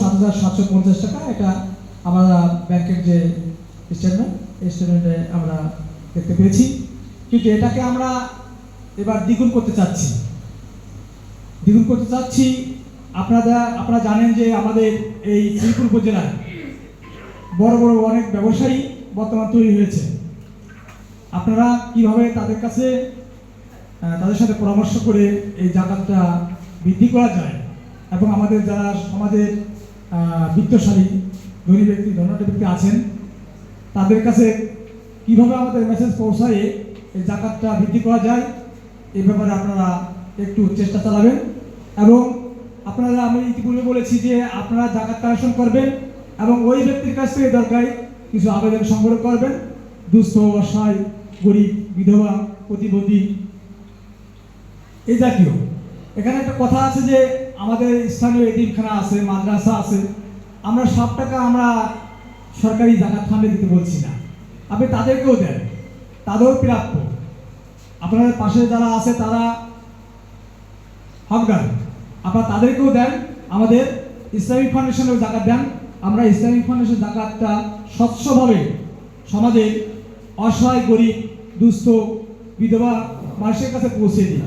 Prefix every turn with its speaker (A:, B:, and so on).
A: সাত হাজার সাতশো পঞ্চাশ টাকা এটা আমরা ব্যাংকের যে স্টেটমেন্ট এই স্টেটমেন্টে আমরা দেখতে পেয়েছি। কিন্তু এটাকে আমরা এবার দ্বিগুণ করতে চাচ্ছি। দ্বিগুণ করতে চাচ্ছি, আপনারা আপনারা জানেন যে আমাদের এই শ্রীপুর উপজেলায় বড় বড় অনেক ব্যবসায়ী বর্তমান তৈরি হয়েছে। আপনারা কীভাবে তাদের কাছে তাদের সাথে পরামর্শ করে এই জাকাতটা বৃদ্ধি করা যায়? এবং আমাদের যারা সমাজের বিত্তশালী, ধনী ব্যক্তি ধনাঢ্য ব্যক্তি আছেন, তাদের কাছে কীভাবে আমাদের মেসেজ পৌঁছায়, এই জাকাতটা বৃদ্ধি করা যায় এই ব্যাপারে আপনারা একটু চেষ্টা চালাবেন। এবং আপনারা, আমি ইতিপূর্বে বলেছি যে আপনারা জাকাত কালেকশন করবেন এবং ওই ব্যক্তির কাছ থেকে দরকার কিছু আবেদন সংগ্রহ করবেন। দুস্থ, অসহায়, গরিব, বিধবা, প্রতিবন্ধী এই জাতীয়। এখানে একটা কথা আছে যে আমাদের স্থানীয় এতিমখানা আছে, মাদ্রাসা আছে। আমরা সব টাকা আমরা সরকারি জাকাত ফান্ডে দিতে বলছি না। আপনি তাদেরকেও দেন, তাদেরও প্রাপ্য। আপনাদের পাশে যারা আছে তারা হকদার। আপনারা তাদেরকেও দেন, আমাদের ইসলামিক ফাউন্ডেশনেও জাকাত দেন। আমরা ইসলামিক ফাউন্ডেশন জাকাতটা স্বচ্ছভাবে সমাজের অসহায়, গরিব, দুস্থ, বিধবা মানুষের কাছে পৌঁছে দিই।